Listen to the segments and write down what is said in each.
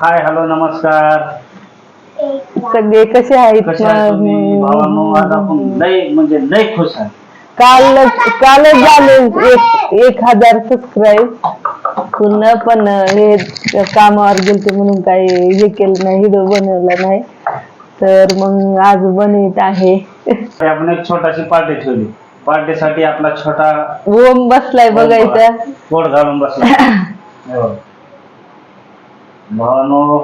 Hi hello नमस्कार. सगळे कसे आहेत? कशा आहे तुम्ही? भावांनो आज आपण लय म्हणजे लय खुश आहे. काल कालच झाले एक एक हजार सबस्क्राईब पुन्हा पण हे कामावर गेलते म्हणून काही हे केलं नाही व्हिडिओ बनवला नाही. तर मग आज बनवित आहे. आपण एक छोटाशी पार्टी ठेवली. पार्टीसाठी आपला छोटा ओम बसलाय बघायचा. पोट घालून बसला. हो. भावांनो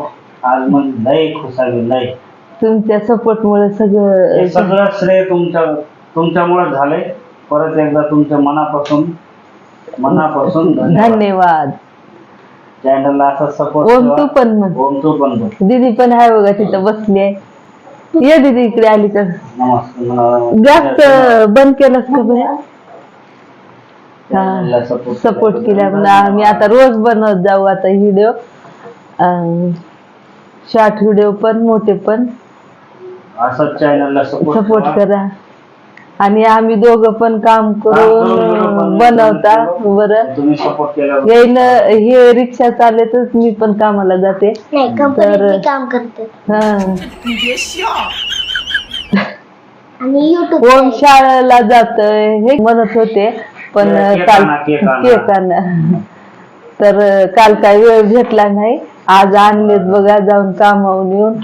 आज मग लय खुश आहे लय. तुमच्या सपोर्ट मुळे हे सगळं सगळं श्रेय तुमच्या तुमच्यामुळे झालंय. परत एकदा तुमच्या मनापासून मनापासून धन्यवाद. चॅनलला असा सपोर्ट ओम तू पण म्हण. ओम तू पण बोल. दीदी पण आहे बघा तिथं बसली आहे ये दीदी इकडे आली तर. नमस्कार जास्त बंद केलंस का चॅनलला सपोर्ट सपोर्ट केल्यामुळे आम्ही आता रोज बनवत जाऊ आता व्हिडिओ शॉर्ट व्हिडिओ पण मोठे पण. असंच चॅनलला सपोर्ट सपोर्ट करा. आणि आम्ही दोघं पण काम करून बनवता बरं तुम्ही सपोर्ट केल्यावर येईन हे रिक्षा चालतच मी पण कामाला जाते. तर- कंपनीत काम करते. हा. आणि युट्यूब ओम शाळेला जात हे म्हणत होते पण काल आणा, केक आणा. केक आणा तर काल काही वेळ भेटला नाही. आज आणलेत बघा जाऊन कामावून येऊन.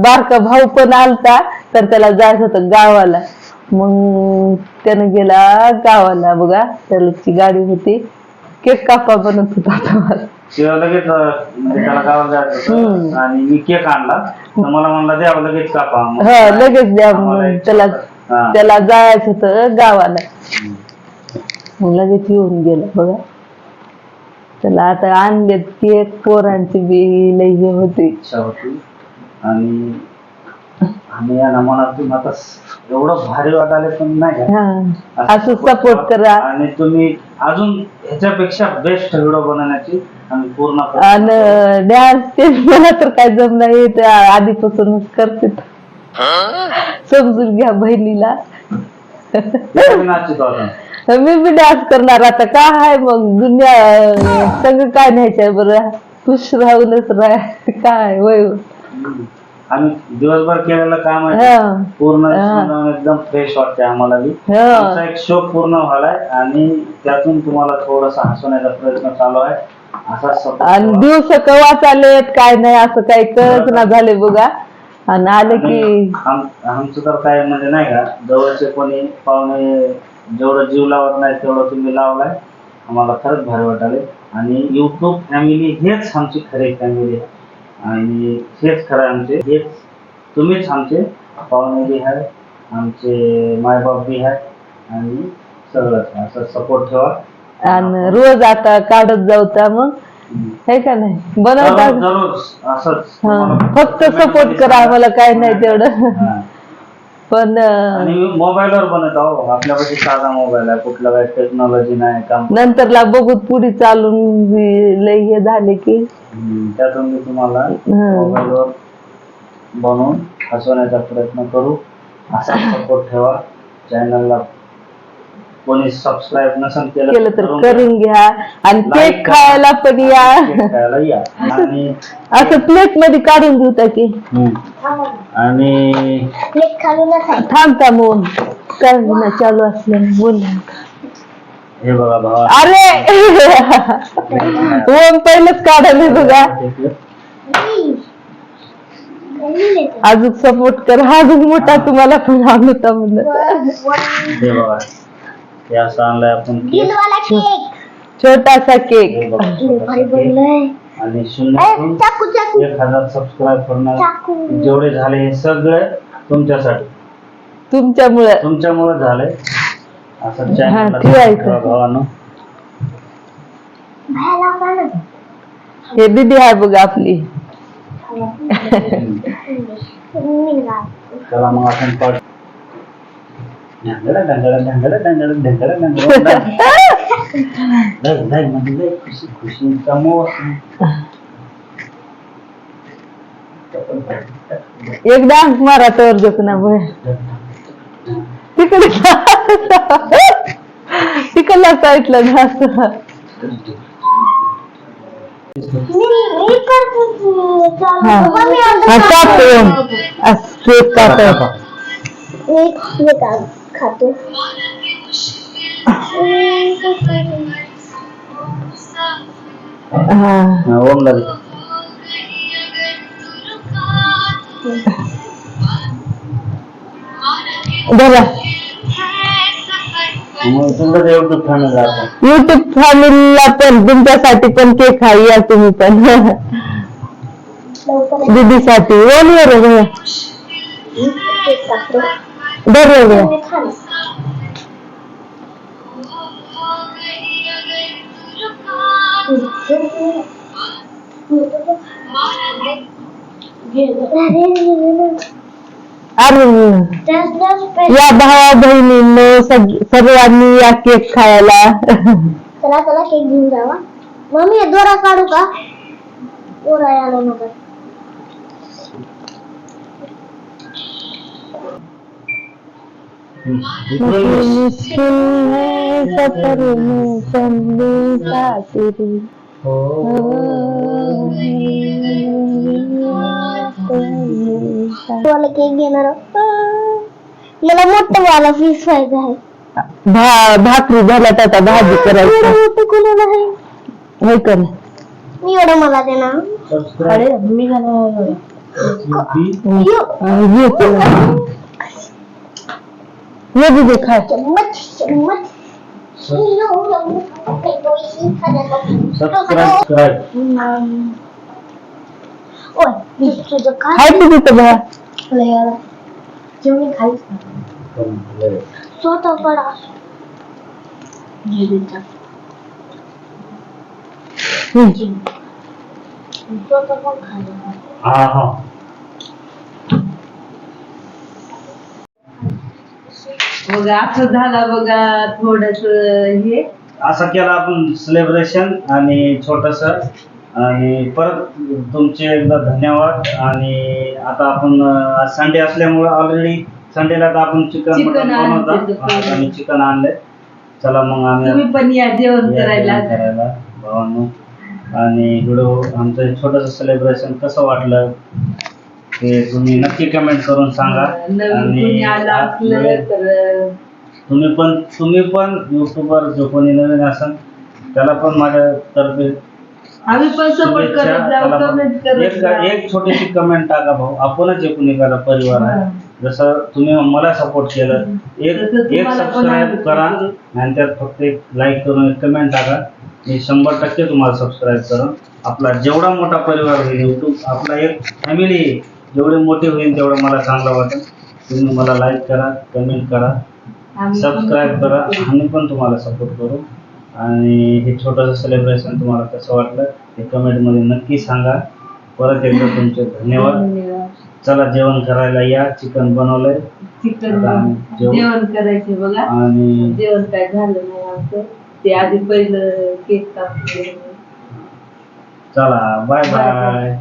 बारका भाऊ पण आलता तर त्याला जायचं होतं गावाला. मग त्यानं गेला गावाला बघा त्याची गाडी होती. केक कापा बनत होता लगेच म्हणजे त्याला गावाला जायचं होतं. आणि मी केक आणला. तर मला म्हणला द्यावं लगेच कापा. मग हा लगेच द्या म्हणून त्याला हा. त्याला जायचं होतं गावाला. मग लगेच येऊन गेलं बघा. त्याला आता आणलेत केक पोरांची बी लई हे होती. इच्छा होती. आणि आम्ही या मनातून आता एवढं भारी वाटायला पण नाही? हा असं सपोर्ट करा. आणि तुम्ही अजून ह्याच्यापेक्षा बेस्ट व्हिडिओ बनवण्याची आम्ही पूर्ण आणि डान्स ते मला तर काय जमलं हे ते आधीपासूनच करते समजून घ्या बहिणीला. नाचित होता मी बी डान्स करणार आता. काय मग? दुनिया सगळं काय न्यायचंय बरं? खुश राहूनच राह. काय वय? आम्ही दिवसभर केलेलं काम आहे पूर्ण एकदम फ्रेश वाटते आम्हाला बी. हा. आमचा एक शो पूर्ण झालाय आणि त्यातून तुम्हाला थोडासा हसवण्याचा प्रयत्न चालू आहे. असा आणि. दिवस कवा चालेत काय नाही असं काही कळत ना झाले बघा. आणि आले की आणि आम- आमचं तर काय म्हणजे नाही का जवळचे कोणी पाहुणे जेवढं जीव लावत नाही तेवढं तुम्ही लावलाय. आम्हाला खरंच भारी वाटाले. आणि युट्यूब फॅमिली हेच आमची खरी फॅमिली आहे. आणि हेच खरं आमचे हेच तुम्हीच आमचे पाहुणे बी आहे आमचे मायबाप बी आहे. आणि सगळंच असं सपोर्ट ठेवा. आणि रोज आता काढत जाऊ त्या मग. हे का नाही? बनवता असंच. फक्त सपोर्ट करा. आम्हाला काय नाही तेवढं. पण आणि मोबाईलवर बनत आहो साधा मोबाईल आहे कुठलं काही टेक्नॉलॉजी नाही काम नंतरला बघू पुढे चालून लई हे झाले की. हम्म, त्यातून मी तुम्हाला. मोबाईलवर बनवून हसवण्याचा प्रयत्न करू. असा सपोर्ट ठेवा. चॅनलला कोणी सबस्क्राईब नसेल केलं केलं तर करून घ्या. आणि Like केक करा. खायला पण या. केक खायला या. आणि असं प्लेटमध्ये काढून घेऊ की हम्म, आणि थांब थांब काय ना चालू असलं बोल हे बघा भावा. अरे! ओम पहिलंच काढायला बघा. अजून सपोर्ट कर. अजून मोठा तुम्हाला पण आणता म्हणलं हे बघा. हे असं आणलंय आपण केक। दिलवाला केक। छोटासा केक हे बघा, भारी छोटासा केक. बनलंय आणि ए, शून्यातून चाकू चाकू। एक हजार सबस्क्राईब करणार चाकू। जेवढे झाले हे सगळे तुमच्यासाठी। तुमच्यामुळं तुमच्यामुळे झालंय असं हा, चॅनल ठेवायचं. भावानं बाहेर लावा ना. हे दीदी आहे बघा आपली. मी गाव. चला मग आपण पाठ ढंगडा ढंगडा ढंगडा ढंगडा ढंगडा ढंगडा लय लय म्हणजे लय खुशी खुशीचा मोसम एक डान्स मारा तर जग ना बघ तिकडे तिकडला साईडला जास्त कापून असं केक कापायचा एक हे का खातो हा। हा, ओमला दे. धरा मग तुमचं युट्यूब चॅनल आपण युट्यूब फॅमिलीला पण तुमच्यासाठी पण केक आहे या तुम्ही पण लवकर दीदीसाठी ओनवर भैया केक कापतो धर रे भैया. मी खाणार. अरे Just, just pay. या भावा बहिणींनो सग- सर्वांनी या केक खायला चला चला केक घेऊन जावा मम्मी हे दोरा काढू का दोरा यायला नको मुश्किल है सफर में चलने का तेरी वाला केक घेणार. मला मोठं वाला पीस पाहिजे आहे भा भाकरी झाल्यात आता भाजी करायची. मोठं कोणाला आहे हे कर मी एवढं मला देणार. सबस्क्राईब मी हे केलं. हे दीदी खा चम्मच चम्मच सबस्क्राईब ओय मी तुझं काय हाय तुझी तर भया लय आला. जेवणी खाईच ना. स्वतः कडा स्वतः पण खायला हा हा बघा असं झाला बघा थोडस हे. असं केलं आपण सेलिब्रेशन आणि छोटस. आणि परत तुमचे एकदा धन्यवाद. आणि आता आपण संडे असल्यामुळे ऑलरेडी संडेला तर आपण चिकन Chicken मटन आणलं. आणि चिकन आणलंय चला मग आम्ही तुम्ही पण या जेवण करायला. करायला भावांनो. आणि व्हिडिओ आमचं छोटस सेलिब्रेशन कसं वाटलं? ते तुम्ही नक्की कमेंट करून सांगा. नवीन कोणी आलं असलं तर तुम्ही पण तुम्ही पण युट्यूबर जो कोणी नवीन असेल त्याला पण माझ्यातर्फे आम्ही पण सपोर्ट शुभेच्छा. करत जाऊ त्याला पण कमेंट करत एक जाऊ. एक छोटीशी कमेंट टाका भाऊ. आपणच एकूण एखादा परिवार आहे. जसं तुम्ही मला सपोर्ट केलं एक तसं एक पण सबस्क्राईब आम्ही करा करू. आणि त्यात फक्त एक लाईक करून एक कमेंट टाका. मी शंभर टक्के तुम्हाला सबस्क्राईब करून आपला जेवढा मोठा परिवार होईल युट्यूब आपला एक फॅमिली जेवढी मोठी होईल तेवढं मला चांगलं वाटेल. तुम्ही मला लाईक करा कमेंट करा सबस्क्राईब करा. आम्ही पण तुम्हाला सपोर्ट करू. आणि हे छोटंसं सेलिब्रेशन तुम्हाला कसं वाटलं हे कमेंटमध्ये नक्की सांगा. परत एकदा तुमचे धन्यवाद. चला जेवण करायला या. चिकन बनवलंय. चिकन. जेवण करायचे बघा. आणि जेवण काय झालं नाही आमचं. ते आधी पहिलं केक कापले. चला बाय बाय